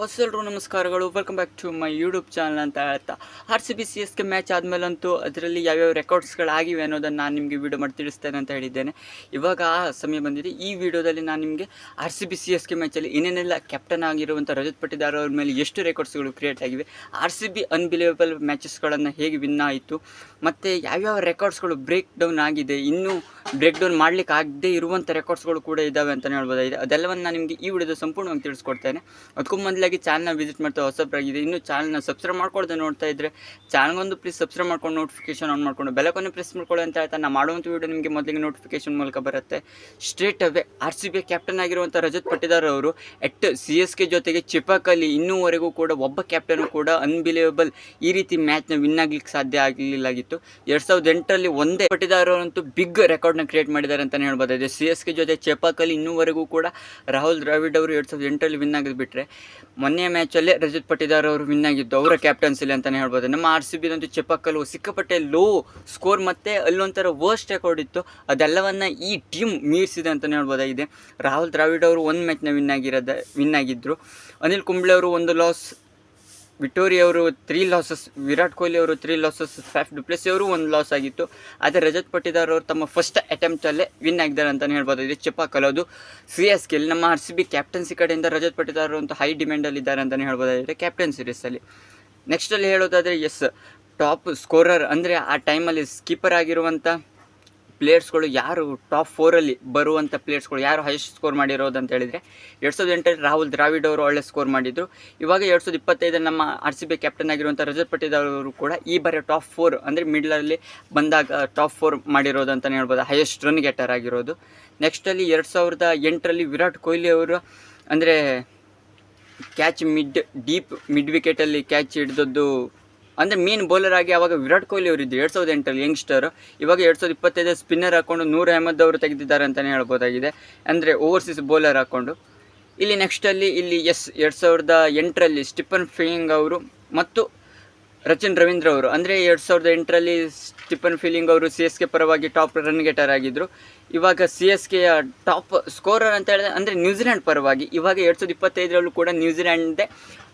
ಹೊಸಲ್ರು ನಮಸ್ಕಾರಗಳು welcome back to my YouTube channel ಅಂತ ಹೇಳ್ತಾ. ಆರ್ ಸಿ ಬಿ ಸಿ ಎಸ್ಗೆ ಮ್ಯಾಚ್ ಆದಮೇಲಂತೂ ಅದರಲ್ಲಿ ಯಾವ್ಯಾವ ರೆಕಾರ್ಡ್ಸ್ಗಳಾಗಿವೆ ಅನ್ನೋದನ್ನು ನಾನು ನಿಮಗೆ ವಿಡಿಯೋ ಮಾಡಿ ತಿಳಿಸ್ತೇನೆ ಅಂತ ಹೇಳಿದ್ದೇನೆ. ಇವಾಗ ಆ ಸಮಯ ಬಂದಿದೆ. ಈ ವಿಡಿಯೋದಲ್ಲಿ ನಾನು ನಿಮಗೆ ಆರ್ ಸಿ ಬಿ ಸಿ ಎಸ್ಗೆ ಮ್ಯಾಚಲ್ಲಿ ಏನೇನೆಲ್ಲ ಕ್ಯಾಪ್ಟನ್ ಆಗಿರುವಂಥ ರಜತ್ ಪಟ್ಟಿದಾರ್ ಅವ್ರ ಮೇಲೆ ಎಷ್ಟು ರೆಕಾರ್ಡ್ಸ್ಗಳು ಕ್ರಿಯೇಟ್ ಆಗಿವೆ ಆರ್ ಸಿ ಬಿ ಅನ್ಬಿಲಿಯಬಲ್ ಮ್ಯಾಚಸ್ಗಳನ್ನು ಹೇಗೆ ವಿನ್ ಆಯಿತು, ಮತ್ತು ಯಾವ್ಯಾವ ರೆಕಾರ್ಡ್ಸ್ಗಳು ಬ್ರೇಕ್ ಡೌನ್ ಆಗಿದೆ, ಇನ್ನೂ ಬ್ರೇಕ್ ಡೌನ್ ಮಾಡಲಿಕ್ಕೆ ಆಗದೇ ಇರುವಂಥ ರೆಕಾರ್ಡ್ಸ್ಗಳು ಕೂಡ ಇದ್ದಾವೆ ಅಂತಲೇ ಹೇಳ್ಬೋದಾಗಿದೆ. ಅದೆಲ್ಲವನ್ನು ನಾನು ನಿಮಗೆ ಈ ವಿಡಿಯೋದ ಸಂಪೂರ್ಣವಾಗಿ ತಿಳಿಸ್ಕೊಡ್ತೇನೆ. ಅದಕ್ಕೂ ಮೊದಲಾಗಿ ಚಾನಲ್ನ ವಿಸಿಟ್ ಮಾಡ್ತಾ ಹೊಸಬ್ರಾಗಿದೆ ಇನ್ನು ಚಾನಲ್ನ ಸಬ್ಸ್ಕ್ರೈಬ್ ಮಾಡ್ಕೊಳ್ದೆ ನೋಡ್ತಾ ಇದ್ದರೆ ಚಾನಲ್ಗೊಂದು ಪ್ಲೀಸ್ ಸಬ್ಸ್ಕ್ರೈಬ್ ಮಾಡ್ಕೊಂಡು ನೋಟಿಫಿಕೇಶನ್ ಆನ್ ಮಾಡ್ಕೊಂಡು ಬೆಲಕೊನೆ ಪ್ರೆಸ್ ಮಾಡ್ಕೊಳ್ಳಿ ಅಂತ ಹೇಳ್ತಾ ನಾನು ಮಾಡುವಂಥ ವೀಡಿಯೋ ನಿಮಗೆ ಮೊದಲಿಗೆ ನೋಟಿಫಿಕೇಶನ್ ಮೂಲಕ ಬರುತ್ತೆ. Straight away R C B captain ಆಗಿರುವಂಥ ರಜತ್ ಪಟ್ಟಿದಾರ್ ಅವರು ಎಟ್ ಸಿ ಎಸ್ ಕೆ ಜೊತೆಗೆ ಚಿಪಾಕಲ್ಲಿ ಇನ್ನೂವರೆಗೂ ಕೂಡ ಒಬ್ಬ ಕ್ಯಾಪ್ಟನು ಕೂಡ ಅನ್ಬಿಲಿಯಬಲ್ ಈ ರೀತಿ ಮ್ಯಾಚ್ನ ವಿನ್ ಆಗ್ಲಿಕ್ಕೆ ಸಾಧ್ಯ ಆಗಲಿಲ್ಲಾಗಿತ್ತು. ಎರಡು ಸಾವಿರದ ಎಂಟರಲ್ಲಿ ಒಂದೇ ಪಟ್ಟಿದಾರಂತೂ ಬಿಗ್ ರೆಕಾರ್ಡ್ನ ಕ್ರಿಯೇಟ್ ಮಾಡಿದ್ದಾರೆ ಅಂತಲೇ ಹೇಳ್ಬೋದಾಗಿದೆ ಸಿ ಎಸ್ ಕೆ ಜೊತೆ ಚೆಪಾಕಲ್ಲಿ ಇನ್ನೂವರೆಗೂ ಕೂಡ ರಾಹುಲ್ ದ್ರಾವಿಡ್ ಅವರು ಎರಡು ಸಾವಿರದ ಎಂಟರಲ್ಲಿ ವಿನ್ ಆಗಿದ್ದು ಮೊನ್ನೆಯ ಮ್ಯಾಚಲ್ಲೇ ರಜತ್ ಪಟ್ಟಿದಾರ್ ಅವರು ವಿನ್ ಆಗಿದ್ದು, ಅವರ ಕ್ಯಾಪ್ಟನ್ಸಿಲಿ ಅಂತಲೇ ಹೇಳ್ಬೋದು. ನಮ್ಮ ಆರ್ ಸಿ ಬಿದಂತೂ ಚೆಪ್ಪಕ್ಕಲ್ಲು ಸಿಕ್ಕಾಪಟ್ಟೆ ಲೋ ಸ್ಕೋರ್ ಮತ್ತು ಅಲ್ಲೊಂಥರ ವರ್ಸ್ಟ್ ರೆಕಾರ್ಡ್ ಇತ್ತು. ಅದೆಲ್ಲವನ್ನು ಈ ಟೀಮ್ ಮೀರಿಸಿದೆ ಅಂತಲೇ ಹೇಳ್ಬೋದಾಗಿದೆ ರಾಹುಲ್ ದ್ರಾವಿಡ್ ಅವರು ಒಂದು ಮ್ಯಾಚ್ನ ವಿನ್ ಆಗಿರೋದ ವಿನ್ ಆಗಿದ್ದರು ಅನಿಲ್ ಕುಂಬ್ಳೆ ಅವರು ಒಂದು ಲಾಸ್ ವಿಟೋರಿ ಅವರು ತ್ರೀ ಲಾಸಸ್ ವಿರಾಟ್ ಕೊಹ್ಲಿ ಅವರು ತ್ರೀ ಲಾಸಸ್ ಫ್ಯಾಫ್ ಡುಪ್ಲೆಸಿ ಅವರು ಒಂದು ಲಾಸ್ ಆಗಿತ್ತು. ಆದರೆ ರಜತ್ ಪಟ್ಟಿದಾರ್ ಅವರು ತಮ್ಮ ಫಸ್ಟ್ ಅಟೆಂಪ್ಟಲ್ಲೇ ವಿನ್ ಆಗಿದ್ದಾರೆ ಅಂತಲೇ ಹೇಳ್ಬೋದು. ಚೆಪ್ಪಾಕಲ್ ಕಲೋದು. ಸಿ ಎಸ್ ಕೆಲ್ ನಮ್ಮ ಆರ್ ಸಿ ಬಿ ಕ್ಯಾಪ್ಟನ್ಸಿ ಕಡೆಯಿಂದ ರಜತ್ ಪಟ್ಟಿದಾರ್ ಅಂತ ಹೈ ಡಿಮ್ಯಾಂಡಲ್ಲಿ ಇದ್ದಾರೆ ಅಂತಲೇ ಹೇಳ್ಬೋದಾಗಿದೆ ಕ್ಯಾಪ್ಟನ್ ಸೀರೀಸಲ್ಲಿ ನೆಕ್ಸ್ಟಲ್ಲಿ ಹೇಳೋದಾದರೆ ಎಸ್ ಟಾಪ್ ಸ್ಕೋರರ್ ಅಂದರೆ ಆ ಟೈಮಲ್ಲಿ ಸ್ಕೀಪರ್ ಆಗಿರುವಂಥ ಪ್ಲೇಯರ್ಸ್ಗಳು ಯಾರು ಟಾಪ್ ಫೋರಲ್ಲಿ ಬರುವಂಥ ಪ್ಲೇಯರ್ಸ್ಗಳು, ಯಾರು ಹೈಯೆಸ್ಟ್ ಸ್ಕೋರ್ ಮಾಡಿರೋದು ಅಂತ ಹೇಳಿದರೆ ಎರಡು ಸಾವಿರದ ಎಂಟರಲ್ಲಿ ರಾಹುಲ್ ದ್ರಾವಿಡ್ ಅವರು ಒಳ್ಳೆ ಸ್ಕೋರ್ ಮಾಡಿದ್ರು. ಇವಾಗ ಎರಡು ಸಾವಿರದ ಇಪ್ಪತ್ತೈದರಲ್ಲಿ ನಮ್ಮ ಆರ್ ಸಿ ಬಿ ಕ್ಯಾಪ್ಟನ್ ಆಗಿರುವಂಥ ರಜತ್ ಪಟೇಲ್ ಅವರು ಕೂಡ ಈ ಬಾರಿ ಟಾಪ್ ಫೋರ್ ಅಂದರೆ ಮಿಡ್ಲಲ್ಲಿ ಬಂದಾಗ ಟಾಪ್ ಫೋರ್ ಮಾಡಿರೋದು ಅಂತಲೇ ಹೇಳ್ಬೋದು. ಹೈಯೆಸ್ಟ್ ರನ್ ಗೆಟರ್ ಆಗಿರೋದು. ನೆಕ್ಸ್ಟಲ್ಲಿ ಎರಡು ಸಾವಿರದ ಎಂಟರಲ್ಲಿ ವಿರಾಟ್ ಕೊಹ್ಲಿ ಅವರು ಅಂದರೆ ಕ್ಯಾಚ್ ಮಿಡ್ ಡೀಪ್ ಮಿಡ್ ವಿಕೆಟಲ್ಲಿ ಕ್ಯಾಚ್ ಹಿಡಿದದ್ದು ಅಂದರೆ ಮೇನ್ ಬೌಲರ್ ಆಗಿ ಅವಾಗ ವಿರಾಟ್ ಕೊಹ್ಲಿ ಅವರಿದ್ದು ಎರಡು ಸಾವಿರದ ಎಂಟರಲ್ಲಿ ಯಂಗ್ಸ್ಟರ್ ಇವಾಗ ಎರಡು ಸಾವಿರದ ಇಪ್ಪತ್ತೈದು ಸ್ಪಿನ್ನರ್ ಹಾಕ್ಕೊಂಡು ನೂರ್ ಅಹಮದ್ ಅವರು ತೆಗೆದಿದ್ದಾರೆ ಅಂತಲೇ ಹೇಳ್ಬೋದಾಗಿದೆ. ಅಂದರೆ ಓವರ್ಸೀಸ್ ಬೌಲರ್ ಹಾಕ್ಕೊಂಡು ಇಲ್ಲಿ ನೆಕ್ಸ್ಟಲ್ಲಿ ಇಲ್ಲಿ ಎಸ್ ಎರಡು ಸಾವಿರದ ಎಂಟರಲ್ಲಿ ಸ್ಟಿಫನ್ ಫೇಯಿಂಗ್ ಅವರು ಮತ್ತು ರಚಿನ್ ರವೀಂದ್ರ ಅವರು. ಅಂದರೆ ಎರಡು ಸಾವಿರದ ಎಂಟರಲ್ಲಿ ಸ್ಟಿಫನ್ ಫೀಲಿಂಗ್ ಅವರು ಸಿ ಎಸ್ ಕೆ ಪರವಾಗಿ ಟಾಪ್ ರನ್ ಗೆಟರ್ ಆಗಿದ್ದರು ಇವಾಗ ಸಿ ಎಸ್ ಕೆಯ ಟಾಪ್ ಸ್ಕೋರರ್ ಅಂತ ಹೇಳಿದ್ರೆ, ಅಂದರೆ ನ್ಯೂಜಿಲ್ಯಾಂಡ್ ಪರವಾಗಿ. ಇವಾಗ ಎರಡು ಸಾವಿರದ ಇಪ್ಪತ್ತೈದರಲ್ಲೂ ಕೂಡ ನ್ಯೂಜಿಲ್ಯಾಂಡ್ದೇ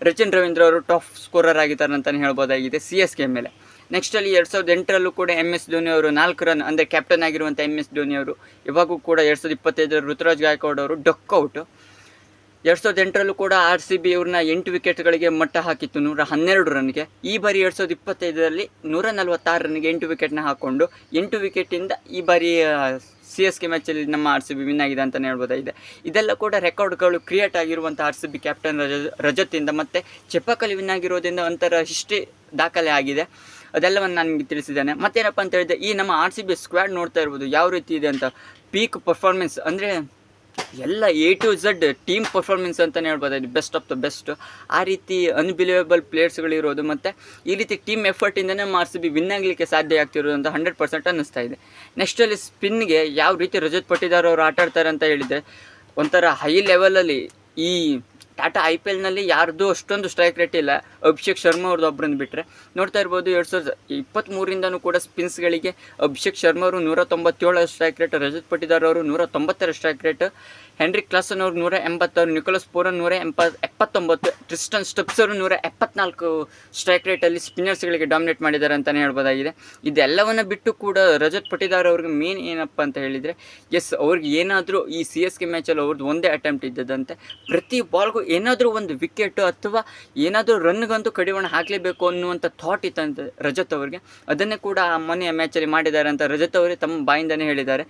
ರಚಿನ್ ರವೀಂದ್ರ ಅವರು ಟಾಪ್ ಸ್ಕೋರರ್ ಆಗಿದ್ದಾರೆ ಅಂತಲೇ ಹೇಳ್ಬೋದಾಗಿದೆ ಸಿ ಎಸ್ ಕೆ ಮೇಲೆ. ನೆಕ್ಸ್ಟಲ್ಲಿ ಎರಡು ಸಾವಿರದ ಎಂಟರಲ್ಲೂ ಕೂಡ ಎಂ ಎಸ್ ಧೋನಿ ಅವರು ನಾಲ್ಕು ರನ್ ಅಂದರೆ ಕ್ಯಾಪ್ಟನ್ ಆಗಿರುವಂಥ ಎಂ ಎಸ್ ಧೋನಿ ಅವರು. ಇವಾಗೂ ಕೂಡ ಎರಡು ಸಾವಿರದ ಇಪ್ಪತ್ತೈದರ ಋತುರಾಜ್ ಗಾಯಕ್ವಾಡ್ ಅವರು ಡಕ್ಔಟ್ ಎರಡು ಸಾವಿರದ ಎಂಟರಲ್ಲೂ ಕೂಡ ಆರ್ ಸಿ ಬಿ ಅವ್ರನ್ನ ಎಂಟು ವಿಕೆಟ್ಗಳಿಗೆ ಮಟ್ಟ ಹಾಕಿತ್ತು, ನೂರ ಹನ್ನೆರಡು ರನ್ಗೆ. ಈ ಬಾರಿ ಎರಡು ಸಾವಿರದ ಇಪ್ಪತ್ತೈದರಲ್ಲಿ ನೂರ ನಲವತ್ತಾರು ರನ್ಗೆ ಎಂಟು ವಿಕೆಟ್ನ ಹಾಕ್ಕೊಂಡು ಎಂಟು ವಿಕೆಟಿಂದ ಈ ಬಾರಿ ಸಿ ಎಸ್ ಕೆ ಮ್ಯಾಚಲ್ಲಿ ನಮ್ಮ ಆರ್ ಸಿ ಬಿ ವಿನ್ ಆಗಿದೆ ಅಂತಲೇ ಹೇಳ್ಬೋದಾಗಿದೆ. ಇದೆಲ್ಲ ಕೂಡ ರೆಕಾರ್ಡ್ಗಳು ಕ್ರಿಯೇಟ್ ಆಗಿರುವಂಥ ಆರ್ ಸಿ ಬಿ ಕ್ಯಾಪ್ಟನ್ ರಜ ರಜತಿಯಿಂದ ಮತ್ತು ಚೆಪ್ಪಕಲಿ ವಿನ್ ಆಗಿರೋದ್ರಿಂದ ಒಂಥರ ಹಿಸ್ಟ್ರಿ ದಾಖಲೆ ಆಗಿದೆ. ಅದೆಲ್ಲವನ್ನು ನಾನು ನಿಮಗೆ ತಿಳಿಸಿದ್ದೇನೆ. ಮತ್ತೇನಪ್ಪ ಅಂತ ಹೇಳಿದ್ರೆ ಈ ನಮ್ಮ ಆರ್ ಸಿ ಬಿ ಸ್ಕ್ವಾಡ್ ನೋಡ್ತಾ ಇರ್ಬೋದು, ಯಾವ ರೀತಿ ಇದೆ ಅಂತ. ಪೀಕ್ ಪರ್ಫಾರ್ಮೆನ್ಸ್ ಅಂದರೆ ಎಲ್ಲ A to Z team performance ಅಂತಲೇ ಹೇಳ್ಬೋದು. ಬೆಸ್ಟ್ ಆಫ್ ದ ಬೆಸ್ಟ್ ಆ ರೀತಿ ಅನ್ಬಿಲಿವೇಬಲ್ ಪ್ಲೇಯರ್ಸ್ಗಳಿರೋದು ಮತ್ತು ಈ ರೀತಿ ಟೀಮ್ ಎಫರ್ಟಿಂದನೇ ಮಾರ್ಸ್ ಬಿ ವಿನ್ ಆಗಲಿಕ್ಕೆ ಸಾಧ್ಯ ಆಗ್ತಿರೋದು ಅಂತ ಹಂಡ್ರೆಡ್ ಪರ್ಸೆಂಟ್ ಅನ್ನಿಸ್ತಾ ಇದೆ. ನೆಕ್ಸ್ಟಲ್ಲಿ ಸ್ಪಿನ್ಗೆ ಯಾವ ರೀತಿ ರಜತ್ ಪಟ್ಟಿದಾರ್ ಅವರು ಆಟಾಡ್ತಾರೆ ಅಂತ ಹೇಳಿದರೆ ಒಂಥರ ಹೈ ಲೆವೆಲಲ್ಲಿ ಈ ಟಾಟಾ ಐ ಪಿ ಎಲ್ನಲ್ಲಿ ಯಾರ್ದು ಅಷ್ಟೊಂದು ಸ್ಟ್ರೈಕ್ ರೇಟ್ ಇಲ್ಲ. ಅಭಿಷೇಕ್ ಶರ್ಮಾ ಅವ್ರದ್ದು ಒಬ್ಬರನ್ನು ಬಿಟ್ಟರೆ ನೋಡ್ತಾ ಇರ್ಬೋದು ಎರಡು ಸಾವಿರದ ಇಪ್ಪತ್ತ್ಮೂರಿಂದನೂ ಕೂಡ ಸ್ಪಿನ್ಸ್ಗಳಿಗೆ ಅಭಿಷೇಕ್ ಶರ್ಮಾ ಅವರು ನೂರ ತೊಂಬತ್ತೇಳು ಸ್ಟ್ರೈಕ್ ರೇಟ್ ರಜತ್ ಪಟ್ಟಿದಾರ್ ಅವರು ನೂರ ತೊಂಬತ್ತರ ಸ್ಟ್ರೈಕ್ ರೇಟ್ ಹೆನ್ರಿ ಕ್ಲಾಸನ್ ಅವರು ನೂರ ಎಂಬತ್ತಾರು, ನಿಕೋಲಸ್ ಪೋರನ್ ನೂರ ಎಂಪ, ಎಪ್ಪತ್ತೊಂಬತ್ತು, ಟ್ರಿಸ್ಟನ್ ಸ್ಟೆಪ್ಸ್ ಅವರು ನೂರ ಎಪ್ಪತ್ನಾಲ್ಕು ಸ್ಟ್ರೈಕ್ ರೇಟಲ್ಲಿ ಸ್ಪಿನ್ನರ್ಸ್ಗಳಿಗೆ ಡಾಮಿನೇಟ್ ಮಾಡಿದ್ದಾರೆ ಅಂತಲೇ ಹೇಳ್ಬೋದಾಗಿದೆ. ಇದೆಲ್ಲವನ್ನು ಬಿಟ್ಟು ಕೂಡ ರಜತ್ ಪಟ್ಟಿದಾರ್ ಅವ್ರಿಗೆ ಮೇನ್ ಏನಪ್ಪ ಅಂತ ಹೇಳಿದರೆ ಎಸ್ ಅವ್ರಿಗೆ ಏನಾದರೂ ಈ ಸಿ ಎಸ್ ಕೆ ಮ್ಯಾಚಲ್ಲಿ ಅವ್ರದ್ದು ಒಂದೇ ಅಟೆಂಪ್ಟ್ ಇದ್ದದಂತೆ ಪ್ರತಿ ಬಾಲ್ಗೂ ಏನಾದರೂ ಒಂದು ವಿಕೆಟ್ ಅಥವಾ ಏನಾದರೂ ರನ್ಗಂತೂ ಕಡಿವಾಣ ಹಾಕಲೇಬೇಕು ಅನ್ನುವಂಥ ಥಾಟ್ ಇತ್ತಂತೆ ರಜತ್ ಅವರಿಗೆ. ಅದನ್ನೇ ಕೂಡ ಆ ಮೊನ್ನೆಯ ಮ್ಯಾಚಲ್ಲಿ ಮಾಡಿದ್ದಾರೆ ಅಂತ ರಜತ್ ಅವರೇ ತಮ್ಮ ಬಾಯಿಂದನೇ ಹೇಳಿದ್ದಾರೆ.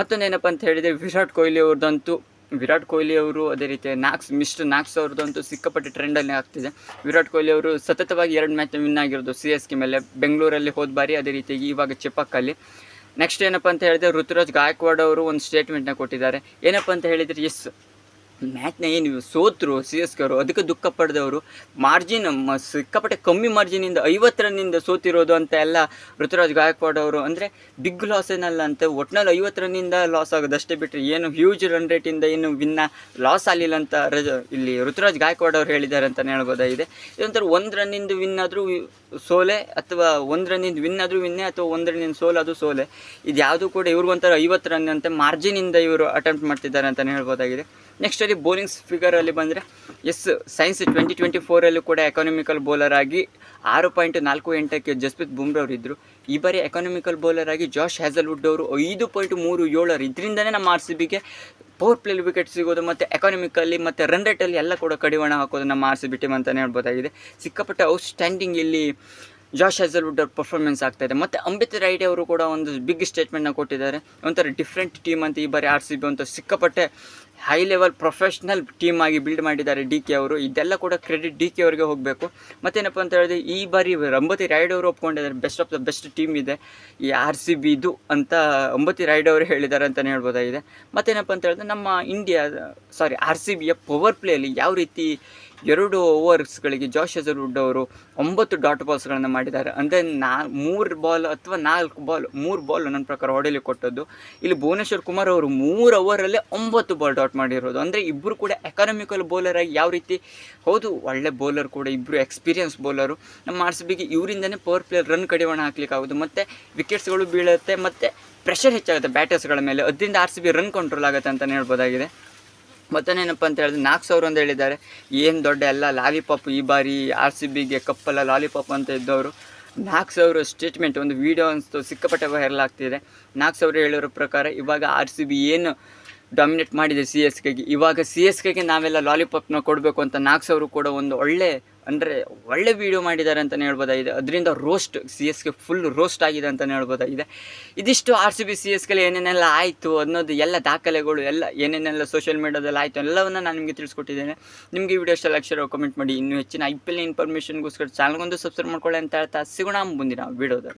ಮತ್ತೊಂದೇನಪ್ಪ ಅಂತ ಹೇಳಿದರೆ ವಿರಾಟ್ ಕೊಹ್ಲಿ ಅವ್ರದ್ದಂತೂ ವಿರಾಟ್ ಕೊಹ್ಲಿ ಅವರು ಅದೇ ರೀತಿ ನಾಕ್ಸ್ ಮಿಸ್ಟರ್ ನಾಕ್ಸ್ ಅವ್ರದ್ದಂತೂ ಸಿಕ್ಕಾಪಟ್ಟೆ ಟ್ರೆಂಡಲ್ಲಿ ಆಗ್ತಿದೆ. ವಿರಾಟ್ ಕೊಹ್ಲಿ ಅವರು ಸತತವಾಗಿ ಎರಡು ಮ್ಯಾಚ್ ವಿನ್ ಆಗಿರೋದು ಸಿ ಎಸ್ ಕೆ ಮೇಲೆ. ಬೆಂಗಳೂರಲ್ಲಿ ಹೋದ ಬಾರಿ ಅದೇ ರೀತಿ ಇವಾಗ ಚೆಪ್ಪಕ್ಕಲ್ಲಿ ನೆಕ್ಸ್ಟ್ ಏನಪ್ಪ ಅಂತ ಹೇಳಿದ್ರೆ ಋತುರಾಜ್ ಗಾಯಕ್ವಾಡ್ ಅವರು ಒಂದು ಸ್ಟೇಟ್ಮೆಂಟ್ನ ಕೊಟ್ಟಿದ್ದಾರೆ. ಏನಪ್ಪ ಅಂತ ಹೇಳಿದರೆ ಎಸ್ ಮ್ಯಾಚ್ನ ಏನು, ಸೋತರು, ಸಿ ಎಸ್ ಅದಕ್ಕೆ ದುಃಖ ಪಡೆದವರು. ಮಾರ್ಜಿನ್ ಮ, ಸಿಕ್ಕಾಪಟ್ಟೆ ಕಮ್ಮಿ ಮಾರ್ಜಿನಿಂದ ಐವತ್ತು ರನ್ನಿಂದ ಸೋತಿರೋದು ಅಂತ ಎಲ್ಲ ಋತುರಾಜ್ ಗಾಯಕ್ವಾಡ್ ಅವರು. ಅಂದರೆ ಬಿಗ್ ಲಾಸ್ ಏನಲ್ಲ ಅಂತ, ಒಟ್ನಲ್ಲಿ ಐವತ್ತು ರನ್ನಿಂದ ಲಾಸ್ ಆಗೋದಷ್ಟೇ ಬಿಟ್ಟರೆ ಏನು ಹ್ಯೂಜ್ ರನ್ ರೇಟಿಂದ ಏನು ವಿನ್ನ ಲಾಸ್ ಆಗಲಿಲ್ಲ ಅಂತ ರಜ, ಇಲ್ಲಿ ಋತುರಾಜ್ ಗಾಯಕ್ವಾಡ್ ಅವರು ಹೇಳಿದ್ದಾರೆ ಅಂತಲೇ ಹೇಳ್ಬೋದಾಗಿದೆ ಇದೊಂಥರ ಒಂದು ರನ್ನಿಂದ ವಿನ್ ಆದರೂ ಸೋಲೆ, ಅಥವಾ ಒಂದು ರನ್ನಿಂದ ವಿನ್ ಆದರೂ ವಿನ್ನೇ ಅಥವಾ ಒಂದು ರನ್ನಿಂದ ಸೋಲ್ ಅದು ಸೋಲೆ. ಇದು ಯಾವುದು ಕೂಡ ಇವ್ರಿಗೊಂಥರ ಐವತ್ತು ರನ್ ಅಂತ ಮಾರ್ಜಿನಿಂದ ಇವರು ಅಟೆಂಪ್ಟ್ ಮಾಡ್ತಿದ್ದಾರೆ ಅಂತಲೇ ಹೇಳ್ಬೋದಾಗಿದೆ. ನೆಕ್ಸ್ಟಲ್ಲಿ ಫಿಗರ್ ಫಿಗರಲ್ಲಿ ಬಂದರೆ ಎಸ್ ಸೈನ್ಸ್ ಟ್ವೆಂಟಿ ಟ್ವೆಂಟಿ ಫೋರಲ್ಲೂ ಕೂಡ ಎಕಾನಮಿಕಲ್ ಬೌಲರ್ ಆಗಿ ಆರು ಪಾಯಿಂಟ್ ನಾಲ್ಕು ಎಂಟಕ್ಕೆ ಜಸ್ಪ್ರೀತ್ ಬುಮ್ರಾ ಅವರು ಇದ್ದರು ಈ ಬಾರಿ ಎಕಾನಮಿಕಲ್ ಬೌಲರ್ ಆಗಿ ಜಾಶ್ ಹ್ಯಾಸಲ್ವುಡ್ ಅವರು ಐದು ಪಾಯಿಂಟ್ ಮೂರು ಏಳರು ಇದರಿಂದನೇ ನಮ್ಮ ಆರ್ ಸಿ ಬಿಗೆ ಪವರ್ ಪ್ಲೇಲಿ ವಿಕೆಟ್ ಸಿಗೋದು ಮತ್ತು ಎಕಾನಮಿಕಲ್ಲಿ ಮತ್ತು ರನ್ ರೇಟಲ್ಲಿ ಎಲ್ಲ ಕೂಡ ಕಡಿವಾಣ ಹಾಕೋದು ನಮ್ಮ ಆರ್ ಸಿ ಬಿ ಟೀಮ್ ಅಂತಲೇ ಹೇಳ್ಬೋದಾಗಿದೆ. ಸಿಕ್ಕಾಪಟ್ಟೆ ಔಟ್ಸ್ಟ್ಯಾಂಡಿಂಗ್ ಇಲ್ಲಿ ಜಾಶ್ ಹೆಜಲ್ವುಡ್ ಅವ್ರ ಪರ್ಫಾರ್ಮೆನ್ಸ್ ಆಗ್ತಾ ಇದೆ. ಮತ್ತು ಅಂಬಿತ್ ರೈಡೆ ಅವರು ಕೂಡ ಒಂದು ಬಿಗ್ ಸ್ಟೇಟ್ಮೆಂಟ್ನ ಕೊಟ್ಟಿದ್ದಾರೆ. ಒಂಥರ ಡಿಫ್ರೆಂಟ್ ಟೀಮ್ ಅಂತ ಈ ಬಾರಿ ಆರ್ ಸಿ ಬಿ ಅಂತ ಸಿಕ್ಕಾಪಟ್ಟೆ ಹೈ ಲೆವೆಲ್ ಪ್ರೊಫೆಷ್ನಲ್ ಟೀಮ್ ಆಗಿ ಬಿಲ್ಡ್ ಮಾಡಿದ್ದಾರೆ ಡಿ ಕೆ ಅವರು. ಇದೆಲ್ಲ ಕೂಡ ಕ್ರೆಡಿಟ್ ಡಿ ಕೆ ಅವರಿಗೆ ಹೋಗಬೇಕು. ಮತ್ತೇನಪ್ಪ ಅಂತ ಹೇಳಿದ್ರೆ, ಈ ಬಾರಿ ರಂಬತಿ ರೈಡ್ ಅವರು ಒಪ್ಕೊಂಡಿದ್ದಾರೆ. Best of the best team ಇದೆ. ಈ ಆರ್ ಸಿ ಬಿ ಇದು ಅಂತ ಅಂಬತಿ ರಾಯ್ಡ್ ಅವರು ಹೇಳಿದ್ದಾರೆ ಅಂತಲೇ ಹೇಳ್ಬೋದಾಗಿದೆ. ಮತ್ತೇನಪ್ಪ ಅಂತ ಹೇಳಿದ್ರೆ, ನಮ್ಮ ಇಂಡಿಯಾ ಸಾರಿ ಆರ್ ಸಿ ಬಿಯ ಪವರ್ ಪ್ಲೇಯಲ್ಲಿ ಯಾವ ರೀತಿ ಎರಡು ಓವರ್ಸ್ಗಳಿಗೆ ಜಾಶ್ ಹೆಜರ್ವುಡ್ ಅವರು ಒಂಬತ್ತು ಡಾಟ್ ಬಾಲ್ಸ್ಗಳನ್ನು ಮಾಡಿದ್ದಾರೆ. ಅಂದರೆ ನಾ, ಮೂರು ಬಾಲ್ ಅಥವಾ ನಾಲ್ಕು ಬಾಲ್, ಮೂರು ಬಾಲ್ ನನ್ನ ಪ್ರಕಾರ ಹೊಡೆಯಲಿಕ್ಕೆ ಕೊಟ್ಟದ್ದು. ಇಲ್ಲಿ ಭುವನೇಶ್ವರ್ ಕುಮಾರ್ ಅವರು ಮೂರು ಓವರಲ್ಲೇ ಒಂಬತ್ತು ಬಾಲ್ ಡಾಟ್ ಮಾಡಿರೋದು. ಅಂದರೆ ಇಬ್ಬರು ಕೂಡ ಎಕನಾಮಿಕಲ್ ಬೌಲರ್ ಆಗಿ ಯಾವ ರೀತಿ, ಹೌದು, ಒಳ್ಳೆ ಬೌಲರ್ ಕೂಡ ಇಬ್ಬರು ಎಕ್ಸ್ಪೀರಿಯನ್ಸ್ ಬೌಲರು ನಮ್ಮ ಆರ್ ಸಿ ಬಿಗೆ ಇವರಿಂದನೇ ಪವರ್ ಪ್ಲೇಯರ್ ರನ್ ಕಡಿವಾಣ ಹಾಕ್ಲಿಕ್ಕಾಗೋದು ಮತ್ತು ವಿಕೆಟ್ಸ್ಗಳು ಬೀಳುತ್ತೆ, ಮತ್ತು ಪ್ರೆಷರ್ ಹೆಚ್ಚಾಗುತ್ತೆ ಬ್ಯಾಟರ್ಸ್ಗಳ ಮೇಲೆ. ಅದರಿಂದ R C B run control ಆಗುತ್ತೆ ಅಂತಲೇ ಹೇಳ್ಬೋದಾಗಿದೆ. ಮತ್ತೇನೇನಪ್ಪ ಅಂತ ಹೇಳಿದ್ರೆ ನಾಲ್ಕು ಸಾವಿರ ಅಂತ ಹೇಳಿದ್ದಾರೆ. ಏನು ದೊಡ್ಡ ಎಲ್ಲ ಲಾಲಿಪಾಪ್ ಈ ಬಾರಿ ಆರ್ ಸಿ ಬಿಗೆ ಕಪ್ಪಲ್ಲ ಲಾಲಿಪಾಪ್ ಅಂತ ಇದ್ದವರು. ನಾಲ್ಕು ಸಾವಿರ ಸ್ಟೇಟ್ಮೆಂಟ್ ಒಂದು ವೀಡಿಯೋ ಅನಿಸ್ತು, ಸಿಕ್ಕಾಪಟ್ಟೆ ವೈರಲ್ ಆಗ್ತಿದೆ. ನಾಲ್ಕು ಸಾವಿರ ಹೇಳಿರೋ ಪ್ರಕಾರ ಇವಾಗ ಆರ್ ಸಿ ಬಿ ಏನು ಡಾಮಿನೇಟ್ ಮಾಡಿದೆ ಸಿ ಎಸ್ ಕೆಗೆ. ಇವಾಗ ಸಿ ಎಸ್ ಕೆಗೆ ನಾವೆಲ್ಲ ಲಾಲಿಪಾಪ್ನ ಕೊಡಬೇಕು ಅಂತ ನಾಲ್ಕು ಸಾವಿರ ಕೂಡ ಒಂದು ಒಳ್ಳೆ ಅಂದರೆ ಒಳ್ಳೆ ವೀಡಿಯೋ ಮಾಡಿದ್ದಾರೆ ಅಂತಲೇ ಹೇಳ್ಬೋದಾಗಿದೆ. ಅದರಿಂದ roast C S K full roast ಆಗಿದೆ ಅಂತಲೇ ಹೇಳ್ಬೋದಾಗಿದೆ. ಇದಿಷ್ಟು R C B C S ಏನೇನೆಲ್ಲ ಆಯಿತು ಅನ್ನೋದು ಎಲ್ಲ ದಾಖಲೆಗಳು ಎಲ್ಲ ಏನೇನೆಲ್ಲ ಸೋಷಿಯಲ್ ಮೀಡಿಯಾದಲ್ಲಿ ಆಯಿತು ಎಲ್ಲವನ್ನು ನಾನು ನಿಮಗೆ ತಿಳಿಸ್ಕೊಟ್ಟಿದ್ದೇನೆ. ನಿಮಗೆ ಈ ವಿಡಿಯೋ ಇಷ್ಟ ಅಕ್ಷರ ಕಮೆಂಟ್ ಮಾಡಿ. ಇನ್ನೂ ಹೆಚ್ಚಿನ ಐ ಪಿ ಎಲ್ ಇನ್ಫಾರ್ಮೇಷನ್ಗೋಸ್ಕರ ಚಾನಲ್ಗೊಂದು ಸಬ್ಸ್ಕ್ರೈಬ್ ಮಾಡ್ಕೊಳ್ಳಿ ಅಂತ ಹೇಳ್ತಾ ಸಿಗೋಣ ಮುಂದಿನ ವೀಡಿಯೋದಲ್ಲಿ